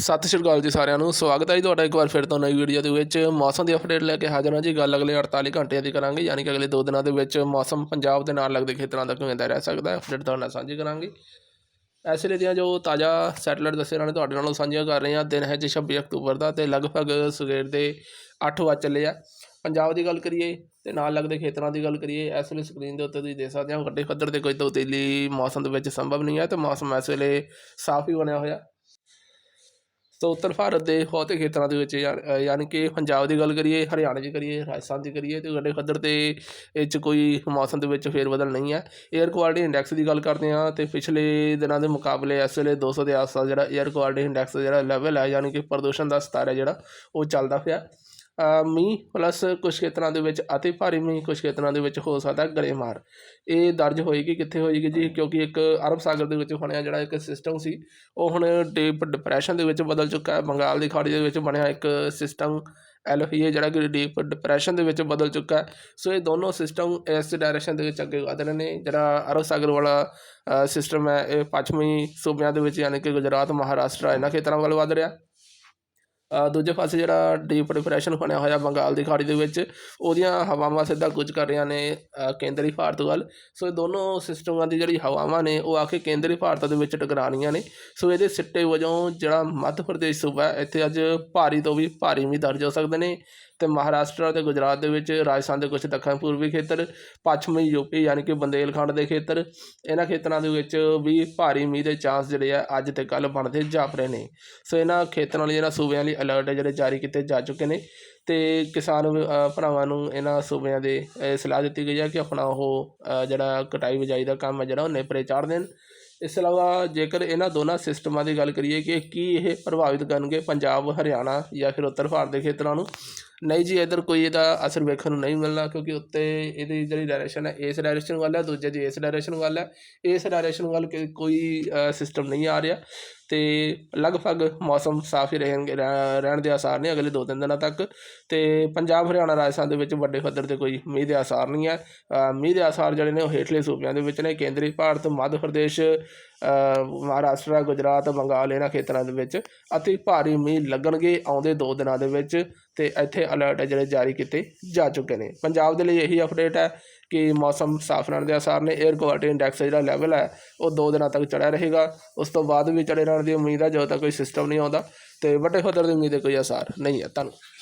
ਸਤਿ ਸ਼੍ਰੀ ਅਕਾਲ ਜੀ ਸਾਰਿਆਂ ਨੂੰ। ਸਵਾਗਤ ਹੈ ਜੀ ਤੁਹਾਡਾ ਇੱਕ ਵਾਰ ਫਿਰ ਤੋਂ ਨਵੀਂ ਵੀਡੀਓ ਦੇ ਵਿੱਚ। ਮੌਸਮ ਦੀ ਅਪਡੇਟ ਲੈ ਕੇ ਹਾਜ਼ਰ ਹਾਂ ਜੀ। ਗੱਲ ਅਗਲੇ 48 ਘੰਟਿਆਂ ਦੀ ਕਰਾਂਗੇ। ਯਾਨੀ ਕਿ ਅਗਲੇ 2 ਦਿਨਾਂ ਦੇ ਵਿੱਚ ਮੌਸਮ ਪੰਜਾਬ ਦੇ ਨਾਲ ਲੱਗਦੇ ਖੇਤਰਾਂ ਦਾ ਕਿਵੇਂ ਦਾ ਰਹਿ ਸਕਦਾ ਹੈ। ਅਪਡੇਟ ਤੁਹਾਡੇ ਨਾਲ ਸਾਂਝੀ ਕਰਾਂਗੇ। ਇਸ ਵੇਲੇ ਦੀਆਂ ਜੋ ਤਾਜ਼ਾ ਸੈਟਲਾਈਟ ਦੱਸੇ ਇਹਨਾਂ ਨੇ ਤੁਹਾਡੇ ਨਾਲ ਸਾਂਝੀਆਂ ਕਰ ਰਹੇ ਹਾਂ। ਦਿਨ ਹੈ ਜੀ 26 ਅਕਤੂਬਰ ਦਾ ਤੇ ਲਗਭਗ ਸਵੇਰ ਦੇ 8 ਵਜੇ ਚੱਲੇ ਆ। ਪੰਜਾਬ ਦੀ ਗੱਲ ਕਰੀਏ ਤੇ ਨਾਲ ਲੱਗਦੇ ਖੇਤਰਾਂ ਦੀ ਗੱਲ ਕਰੀਏ, ਇਸ ਵੇਲੇ ਸਕਰੀਨ ਦੇ ਉੱਤੇ ਤੁਸੀਂ ਦੇਖ ਸਕਦੇ ਹੋ ਵੱਡੇ ਪੱਧਰ ਤੇ ਕੋਈ ਤਬਦੀਲੀ ਮੌਸਮ ਦੇ ਵਿੱਚ ਸੰਭਵ ਨਹੀਂ ਹੈ ਤੇ ਮੌਸਮ ਇਸ ਵੇਲੇ ਸਾਫ਼ ਹੀ ਬਣਿਆ ਹੋਇਆ। ਸੋ ਉੱਤਰ ਭਾਰਤ ਦੇ ਬਹੁਤੇ ਖੇਤਰਾਂ ਦੇ ਵਿੱਚ ਯਾ- ਯਾਨੀ ਕਿ ਪੰਜਾਬ ਦੀ ਗੱਲ ਕਰੀਏ, ਹਰਿਆਣਾ ਦੀ ਕਰੀਏ, ਰਾਜਸਥਾਨ ਦੀ ਕਰੀਏ, ਤੇ ਵੱਡੇ ਖੱਦਰ ਤੇ ਇਹ 'ਚ ਕੋਈ ਮੌਸਮ ਦੇ ਵਿੱਚ ਫੇਰਬਦਲ ਨਹੀਂ ਹੈ। 에ਅਰ ਕੁਆਲਿਟੀ ਇੰਡੈਕਸ ਦੀ ਗੱਲ ਕਰਦੇ ਹਾਂ ਤੇ ਪਿਛਲੇ ਦਿਨਾਂ ਦੇ ਮੁਕਾਬਲੇ ਇਸ ਵੇਲੇ 200 ਦੇ ਆਸ-ਪਾਸ ਜਿਹੜਾ 에ਅਰ ਕੁਆਲਿਟੀ ਇੰਡੈਕਸ ਜਿਹੜਾ ਲੈਵਲ ਹੈ, ਯਾਨੀ ਕਿ ਪ੍ਰਦੂਸ਼ਣ ਦਾ ਸਤਰ ਹੈ ਜਿਹੜਾ, ਉਹ ਚੱਲਦਾ ਪਿਆ। ਮੀਂਹ ਪਲੱਸ ਕੁਝ ਖੇਤਰਾਂ ਦੇ ਵਿੱਚ ਅਤੀ ਭਾਰੀ ਮੀਂਹ ਕੁਝ ਖੇਤਰਾਂ ਦੇ ਵਿੱਚ ਹੋ ਸਕਦਾ ਗੜੇਮਾਰ ਇਹ ਦਰਜ ਹੋਏਗੀ ਕਿੱਥੇ ਹੋਏਗੀ ਜੀ, ਕਿਉਂਕਿ ਇੱਕ ਅਰਬ ਸਾਗਰ ਦੇ ਵਿੱਚ ਬਣਿਆ ਜਿਹੜਾ ਇੱਕ ਸਿਸਟਮ ਸੀ, ਉਹ ਹੁਣ ਡੀਪ ਡਿਪਰੈਸ਼ਨ ਦੇ ਵਿੱਚ ਬਦਲ ਚੁੱਕਾ ਹੈ। ਬੰਗਾਲ ਦੀ ਖਾੜੀ ਦੇ ਵਿੱਚ ਬਣਿਆ ਇੱਕ ਸਿਸਟਮ ਐਲਫੀਏ ਜਿਹੜਾ ਕਿ ਡੀਪ ਡਿਪਰੈਸ਼ਨ ਦੇ ਵਿੱਚ ਬਦਲ ਚੁੱਕਾ ਹੈ। ਸੋ ਇਹ ਦੋਨੋਂ ਸਿਸਟਮ ਇਸ ਡਾਇਰੈਕਸ਼ਨ ਦੇ ਵਿੱਚ ਅੱਗੇ ਵਧ ਰਹੇ ਨੇ। ਜਿਹੜਾ ਅਰਬ ਸਾਗਰ ਵਾਲਾ ਸਿਸਟਮ ਹੈ, ਇਹ ਪੱਛਮੀ ਸੂਬਿਆਂ ਦੇ ਵਿੱਚ, ਯਾਨੀ ਕਿ ਗੁਜਰਾਤ, ਮਹਾਰਾਸ਼ਟਰ, ਇਹਨਾਂ ਖੇਤਰਾਂ ਵੱਲ ਵਧ ਰਿਹਾ। ਦੂਜੇ ਪਾਸੇ ਜਿਹੜਾ ਡੀਪ ਡਿਪਰੈਸ਼ਨ ਬਣਿਆ ਹੋਇਆ ਬੰਗਾਲ ਦੀ ਖਾੜੀ ਦੇ ਵਿੱਚ, ਉਹਦੀਆਂ ਹਵਾਵਾਂ ਸਿੱਧਾ ਕੁਝ ਕਰ ਰਹੀਆਂ ਨੇ ਕੇਂਦਰੀ ਭਾਰਤ ਵੱਲ। ਸੋ ਇਹ ਦੋਨੋਂ ਸਿਸਟਮਾਂ ਦੀ ਜਿਹੜੀ ਹਵਾਵਾਂ ਨੇ, ਉਹ ਆ ਕੇ ਕੇਂਦਰੀ ਭਾਰਤ ਦੇ ਵਿੱਚ ਟਕਰਾਉਣੀਆਂ ਨੇ। ਸੋ ਇਹਦੇ ਸਿੱਟੇ ਵਜੋਂ ਜਿਹੜਾ ਮੱਧ ਪ੍ਰਦੇਸ਼ ਸੂਬਾ ਇੱਥੇ ਅੱਜ ਭਾਰੀ ਤੋਂ ਵੀ ਭਾਰੀ ਮੀਂਹ ਦਰਜ ਹੋ ਸਕਦੇ ਨੇ। ਤੇ ਮਹਾਰਾਸ਼ਟਰ ਤੇ ਗੁਜਰਾਤ ਦੇ ਵਿੱਚ, ਰਾਜਸਥਾਨ ਦੇ ਕੁਝ ਦੱਖਣ ਪੂਰਬੀ ਖੇਤਰ, ਪੱਛਮੀ ਯੂਪੀ ਯਾਨੀ ਕਿ ਬੰਦੇਲਖੰਡ ਦੇ ਖੇਤਰ, ਇਹਨਾਂ ਖੇਤਰਾਂ ਦੇ ਵਿੱਚ ਵੀ ਭਾਰੀ ਮੀਂਹ ਦੇ ਚਾਂਸ ਜਿਹੜੇ ਆ ਅੱਜ ਤੇ ਕੱਲ ਬਣਦੇ ਜਾਪ ਰਹੇ ਨੇ। ਸੋ ਇਹਨਾਂ ਖੇਤਰਾਂ ਲਈ, ਇਹਨਾਂ ਸੂਬਿਆਂ ਲਈ ਅਲਰਟ ਜਿਹੜੇ ਜਾਰੀ ਕੀਤੇ ਜਾ ਚੁੱਕੇ ਨੇ ਤੇ ਕਿਸਾਨ ਭਰਾਵਾਂ ਨੂੰ ਇਹਨਾਂ ਸੂਬਿਆਂ ਦੇ ਸਲਾਹ ਦਿੱਤੀ ਗਈ ਹੈ ਕਿ ਆਪਣਾ ਉਹ ਜਿਹੜਾ ਕਟਾਈ ਬਿਜਾਈ ਦਾ ਕੰਮ ਹੈ ਜਿਹੜਾ ਉਹ ਨੇਪਰੇ ਚਾੜ ਦੇਣ। ਇਸ ਤੋਂ ਇਲਾਵਾ ਜੇਕਰ ਇਹਨਾਂ ਦੋਨਾਂ ਸਿਸਟਮਾਂ ਦੀ ਗੱਲ ਕਰੀਏ ਕਿ ਕੀ ਇਹ ਪ੍ਰਭਾਵਿਤ ਕਰਨਗੇ ਪੰਜਾਬ, ਹਰਿਆਣਾ ਜਾਂ ਫਿਰ ਉੱਤਰ ਭਾਰਤ ਦੇ ਖੇਤਰਾਂ ਨੂੰ, ਨਹੀਂ ਜੀ, ਇੱਧਰ ਕੋਈ ਇਹਦਾ ਅਸਰ ਵੇਖਣ ਨੂੰ ਨਹੀਂ ਮਿਲਣਾ ਕਿਉਂਕਿ ਉੱਤੇ ਇਹਦੀ ਜਿਹੜੀ ਡਾਇਰੈਕਸ਼ਨ ਹੈ, ਇਸ ਡਾਇਰੈਕਸ਼ਨ ਵੱਲ ਹੈ, ਦੂਜੇ ਦੀ ਇਸ ਡਾਇਰੈਕਸ਼ਨ ਵੱਲ ਹੈ, ਇਸ ਡਾਇਰੈਕਸ਼ਨ ਵੱਲ ਕੋਈ ਸਿਸਟਮ ਨਹੀਂ ਆ ਰਿਹਾ। ਅਤੇ ਲਗਭਗ ਮੌਸਮ ਸਾਫ਼ ਹੀ ਰਹਿਣ ਰਹਿ- ਰਹਿਣ ਦੇ ਆਸਾਰ ਨੇ ਅਗਲੇ ਦੋ ਤਿੰਨ ਦਿਨਾਂ ਤੱਕ। ਅਤੇ ਪੰਜਾਬ ਹਰਿਆਣਾ ਰਾਜਸਥਾਨ ਦੇ ਵਿੱਚ ਵੱਡੇ ਪੱਧਰ ਤੇ ਕੋਈ ਮੀਂਹ ਦੇ ਆਸਾਰ ਨਹੀਂ ਹੈ। ਮੀਂਹ ਦੇ ਆਸਾਰ ਜਿਹੜੇ ਨੇ ਉਹ ਹੇਠਲੇ ਸੂਬਿਆਂ ਦੇ ਵਿੱਚ ਨੇ। ਕੇਂਦਰੀ ਭਾਰਤ, ਮੱਧ ਪ੍ਰਦੇਸ਼ ਮਹਾਰਾਸ਼ਟਰ, ਗੁਜਰਾਤ, ਬੰਗਾਲ ਇਹਨਾਂ ਖੇਤਰਾਂ ਦੇ ਵਿੱਚ ਅਤੀ ਭਾਰੀ ਮੀਂਹ ਲੱਗਣਗੇ ਆਉਂਦੇ ਦੋ ਦਿਨਾਂ ਦੇ ਵਿੱਚ। ਅਤੇ ਇੱਥੇ ਅਲਰਟ ਹੈ ਜਿਹੜੇ ਜਾਰੀ ਕੀਤੇ ਜਾ ਚੁੱਕੇ ਨੇ। ਪੰਜਾਬ ਦੇ ਲਈ ਇਹੀ ਅਪਡੇਟ ਹੈ ਕਿ ਮੌਸਮ ਸਾਫ਼ ਰਹਿਣ ਦੇ ਅਸਾਰ ਨੇ। 에ਅਰ ਕੁਆਲਿਟੀ ਇੰਡੈਕਸ ਜਿਹੜਾ ਲੈਵਲ ਹੈ, ਉਹ ਦੋ ਦਿਨਾਂ ਤੱਕ ਚੜਿਆ ਰਹੇਗਾ। ਉਸ ਤੋਂ ਬਾਅਦ ਵੀ ਚੜੇ ਰਹਿਣ ਦੀ ਉਮੀਦ ਹੈ, ਜਦੋਂ ਤੱਕ ਕੋਈ ਸਿਸਟਮ ਨਹੀਂ ਆਉਂਦਾ ਤੇ ਵੱਡੇ ਪੱਧਰ ਦੀ ਉਮੀਦ ਦੇ ਕੋਈ ਅਸਾਰ ਨਹੀਂ ਹੈ। ਧੰਨਵਾਦ।